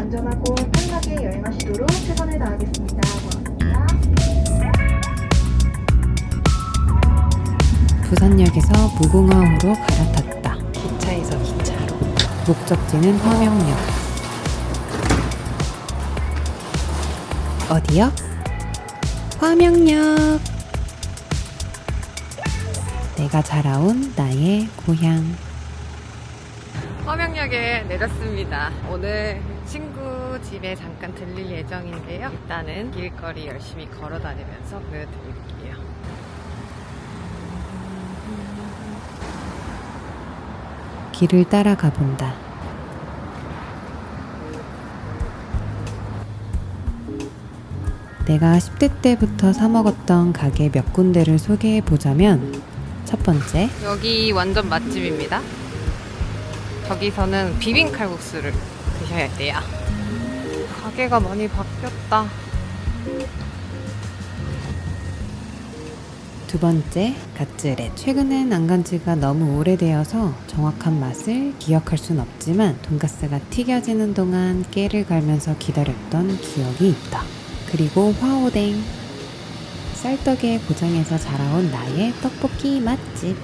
안전하고 편하게 여행하시도록 최선을 다하겠습니다. 고맙습니다. 부산역에서 무궁화호로 갈아탔다. 기차에서 기차로. 목적지는 화명역. 어디요? 화명역. 내가 자라온 나의 고향. 화명역에 내렸습니다. 오늘 친구 집에 잠깐 들릴 예정인데요. 일단은 길거리 열심히 걸어 다니면서 보여드릴게요. 길을 따라가 본다. 내가 10대 때부터 사먹었던 가게 몇 군데를 소개해 보자면 첫 번째 여기 완전 맛집입니다. 저기서는 비빔 칼국수를 드셔야 돼요. 가게가 많이 바뀌었다. 두 번째, 갓즈렛. 최근엔 안 간 지가 너무 오래되어서 정확한 맛을 기억할 순 없지만 돈가스가 튀겨지는 동안 깨를 갈면서 기다렸던 기억이 있다. 그리고 화오댕. 쌀떡의 고장에서 자라온 나의 떡볶이 맛집.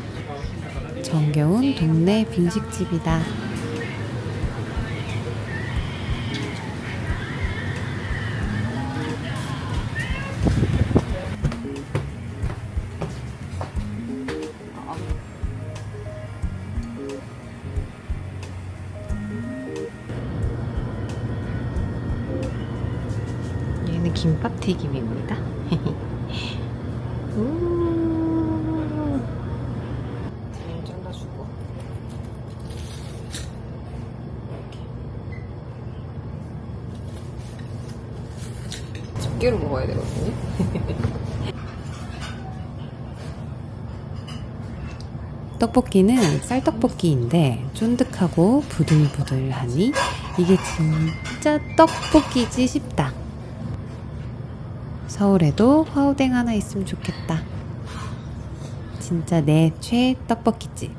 정겨운 동네 빈식집이다. 김밥 튀김입니다. 잘라주고. 이렇게. 집게로 먹어야 되거든요. 떡볶이는 쌀떡볶이인데 쫀득하고 부들부들하니 이게 진짜 떡볶이지 싶다. 서울에도 화우댕 하나 있으면 좋겠다. 진짜 내 최애 떡볶이집.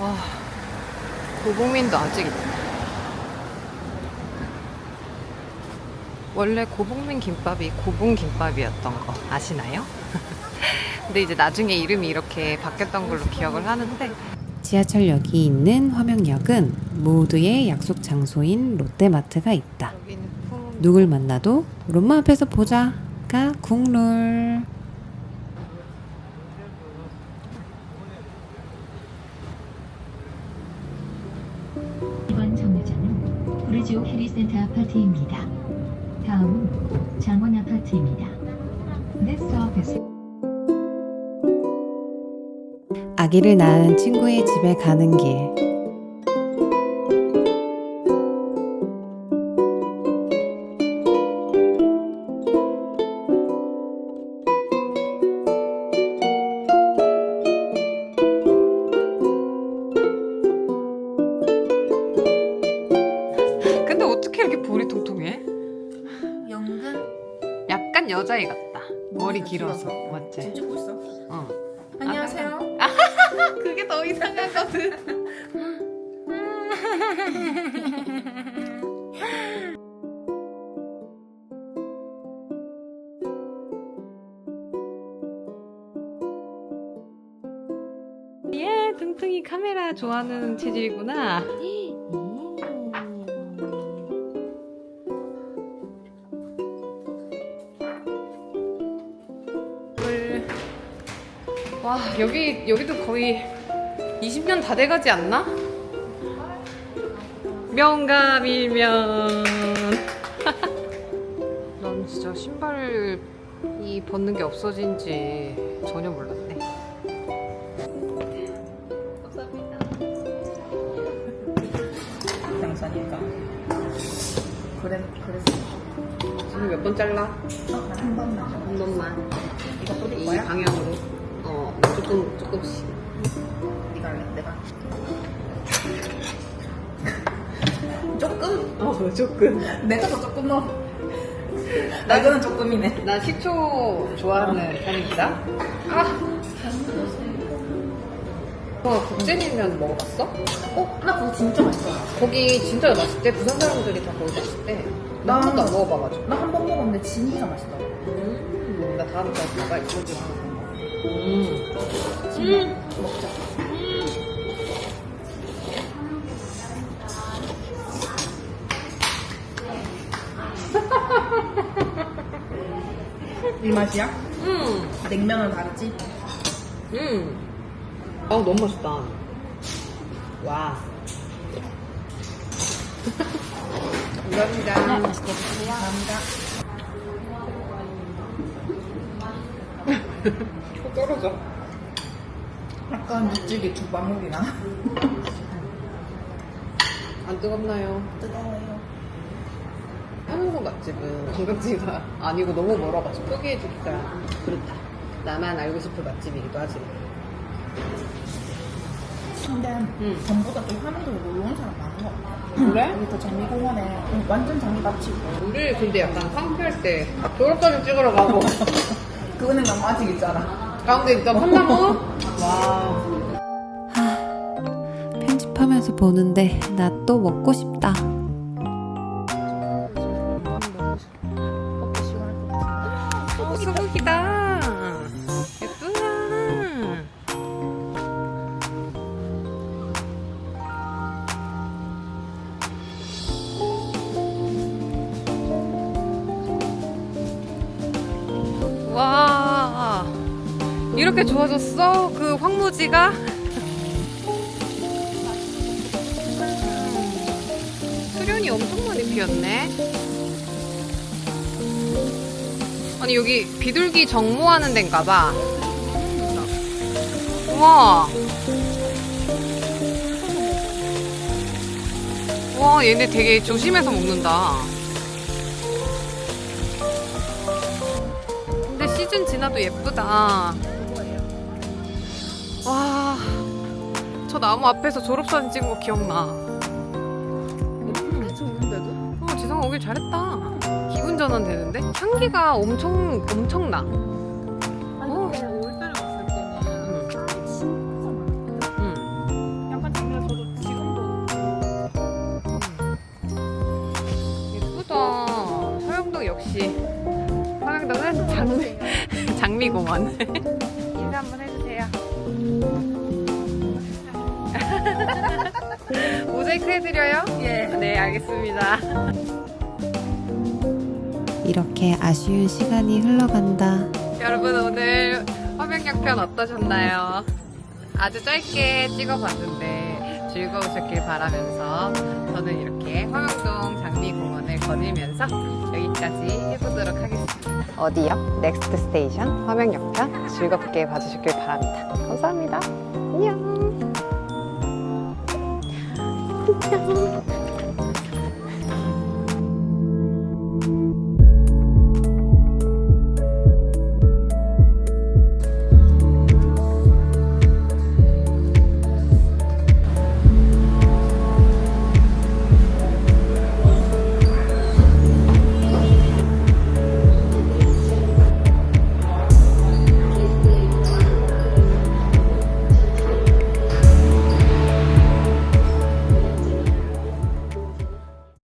와, 고봉민도 아직 있다. 원래 고봉민 김밥이 고봉 김밥이었던 거 아시나요? 근데 이제 나중에 이름이 이렇게 바뀌었던 걸로 기억을 하는데 지하철역이 있는 화명역은 모두의 약속 장소인 롯데마트가 있다. 누굴 만나도 롬마 앞에서 보자가 국룰. 이번 정류장은 브리지오 해리센터 아파트입니다. 다음은 장원 아파트입니다. Next stop is 아기를 낳은 친구의 집에 가는 길. 여자애 같다. 머리 길어서. 길어서. 맞지? 진짜 멋있어. 어. 안녕하세요. 그게 더 이상하거든. 얘 뚱뚱이 카메라 좋아하는 체질이구나. 와 여기 여기도 거의 20년 다 돼가지 않나? 명감이면 난 진짜 신발이 벗는 게 없어진지 전혀 몰랐네 장사니까. 그래 그랬어. 지금 몇 번 잘라? 어, 한 번만. 한 번만 이거 뿌릴 이 거야? 방향으로 어 조금 조금씩 네가 할래? 내가. 조금? 어 조금. 내가 더 조금 넣어. 나 이거는 조금이네. 나 식초 좋아하는 편입니다. 아. 어, 국제냉면 먹어봤어? 어? 나 그거 진짜 맛있어. 거기 진짜 맛있대. 부산 사람들이 다 거기 맛있대. 나한 나- 번도 안 먹어봐가지고. 나 한 번 먹었는데 진짜 맛있다. 음, 나 다음 주에 가봐 이거 좀. 음. 먹자. 이 맛이야? 음. 냉면은 다르지? 음. 아 너무 맛있다. 와. 감사합니다. 맛있게 드세요. 감사합니다. 코 떨어져. 약간 육즙이 두 방울이나. 안 뜨겁나요? 뜨거워요. 한국 맛집은 관광지가 아니고 너무 멀어가지고 소개해주기가 그렇다. 나만 알고 싶은 맛집이기도 하지. 근데 응. 전보다 좀 놀러 온 사람 많은 것 같아. 그래? 여기 또 장미공원에 완전 장미 맛집이고. 우리 근데 약간 상쾌할 때 졸업사진 찍으러 가고 그거는 난 아직 있잖아. 가운데 있던 콩나무 와 편집하면서 보는데 나 또 먹고 싶다. 이렇게 좋아졌어? 그 황무지가? 수련이 엄청 많이 피었네. 아니 여기 비둘기 정모하는 데인가 봐. 우와. 와 얘네 되게 조심해서 먹는다. 근데 시즌 지나도 예쁘다 저 나무 앞에서 졸업사진 찍은 거 기억나 좋은데도? 어, 지성아 오길 잘했다. 기분 전환 되는데? 향기가 엄청, 엄청 나. 아니 어. 근데 5월달에 왔을 때는 진짜 많아. 응. 약간 장미가 저도 지금도 예쁘다. 서영동 역시. 서영동은 장미, 장미공원. 해드려요? 예. 네, 알겠습니다. 이렇게 아쉬운 시간이 흘러간다. 여러분 오늘 화명양편 어떠셨나요? 아주 짧게 찍어봤는데 즐거우셨길 바라면서 저는 이렇게 화명동 장미공원을 거닐면서 여기까지 해보도록 하겠습니다. 어디요? 넥스트 스테이션 화명역편 즐겁게 봐주셨길 바랍니다. 감사합니다. 안녕. 안녕.